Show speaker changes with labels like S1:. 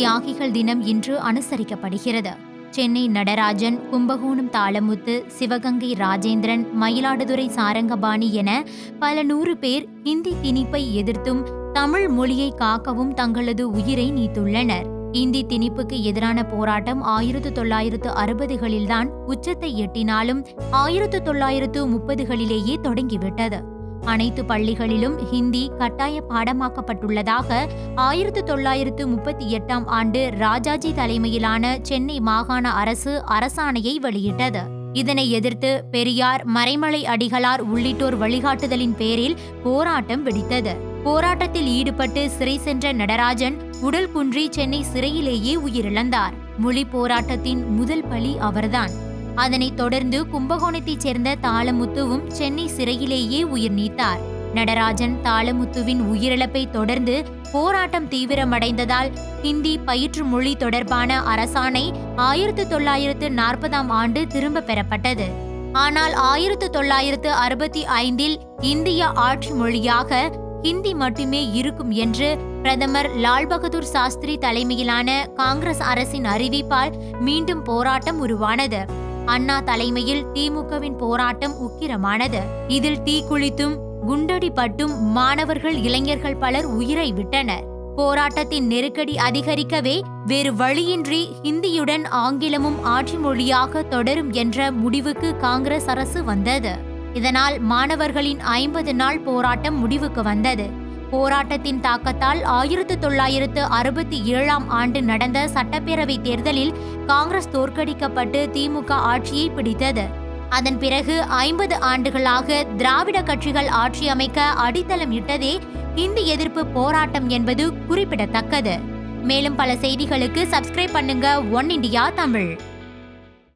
S1: தியாகிகள் தினம் இன்று அனுசரிக்கப்படுகிறது. சென்னை நடராஜன் கும்பகோணம் தாளமுத்து சிவகங்கை ராஜேந்திரன் மயிலாடுதுறை சாரங்கபாணி என பல நூறு பேர் இந்தி திணிப்பை எதிர்த்தும் தமிழ் மொழியை காக்கவும் தங்களது உயிரை நீத்துள்ளனர். இந்தி திணிப்புக்கு எதிரான போராட்டம் ஆயிரத்து தொள்ளாயிரத்து அறுபதுகளில்தான் உச்சத்தை எட்டினாலும் ஆயிரத்து தொள்ளாயிரத்து முப்பதுகளிலேயே தொடங்கிவிட்டது. அனைத்து பள்ளிகளிலும் ஹிந்தி கட்டாய பாடமாக்கப்பட்டுள்ளதாக ஆயிரத்து தொள்ளாயிரத்து முப்பத்தி எட்டாம் ஆண்டு ராஜாஜி தலைமையிலான சென்னை மாகாண அரசு அரசாணையை வெளியிட்டது. இதனை எதிர்த்து பெரியார் மறைமலை அடிகளார் உள்ளிட்டோர் வழிகாட்டுதலின் பேரில் போராட்டம் வெடித்தது. போராட்டத்தில் ஈடுபட்டு சிறை சென்ற நடராஜன் உடல் குன்றி சென்னை சிறையிலேயே உயிரிழந்தார். மொழி போராட்டத்தின் முதல் பலி அவர்தான். அதனைத் தொடர்ந்து கும்பகோணத்தைச் சேர்ந்த தாளமுத்துவும் சென்னை சிறையிலேயே உயிர் நீத்தார். நடராஜன் தாளமுத்துவின் உயிரிழப்பை தொடர்ந்து போராட்டம் தீவிரமடைந்ததால் ஹிந்தி பயிற்று மொழி தொடர்பான அரசாணை ஆயிரத்து தொள்ளாயிரத்து நாற்பதாம் ஆண்டு திரும்ப பெறப்பட்டது. ஆனால் ஆயிரத்து தொள்ளாயிரத்து அறுபத்தி ஐந்தில் இந்திய ஆட்சி மொழியாக ஹிந்தி மட்டுமே இருக்கும் என்று பிரதமர் லால் பகதூர் சாஸ்திரி தலைமையிலான காங்கிரஸ் அரசின் அறிவிப்பால் மீண்டும் போராட்டம் உருவானது. அண்ணா தலைமையில் திமுகவின் போராட்டம் உக்கிரமானது. இதில் தீக்குளித்தும் குண்டடிப்பட்டும் மாணவர்கள் இளைஞர்கள் பலர் உயிரை விட்டனர். போராட்டத்தின் நெருக்கடி அதிகரிக்கவே வேறு வழியின்றி ஹிந்தியுடன் ஆங்கிலமும் ஆட்சி மொழியாக தொடரும் என்ற முடிவுக்கு காங்கிரஸ் அரசு வந்தது. இதனால் மாணவர்களின் ஐம்பது நாள் போராட்டம் முடிவுக்கு வந்தது. போராட்டத்தின் தாக்கத்தால் ஆயிரத்து தொள்ளாயிரத்து அறுபத்தி ஏழாம் ஆண்டு நடந்த சட்டப்பேரவை தேர்தலில் காங்கிரஸ் தோற்கடிக்கப்பட்டு திமுக ஆட்சியை பிடித்தது. அதன் பிறகு ஐம்பது ஆண்டுகளாக திராவிட கட்சிகள் ஆட்சி அமைக்க அடித்தளம் இட்டதே இந்தி எதிர்ப்பு போராட்டம் என்பது குறிப்பிடத்தக்கது. மேலும் பல செய்திகளுக்கு சப்ஸ்கிரைப் பண்ணுங்க ஒன் இண்டியா தமிழ்.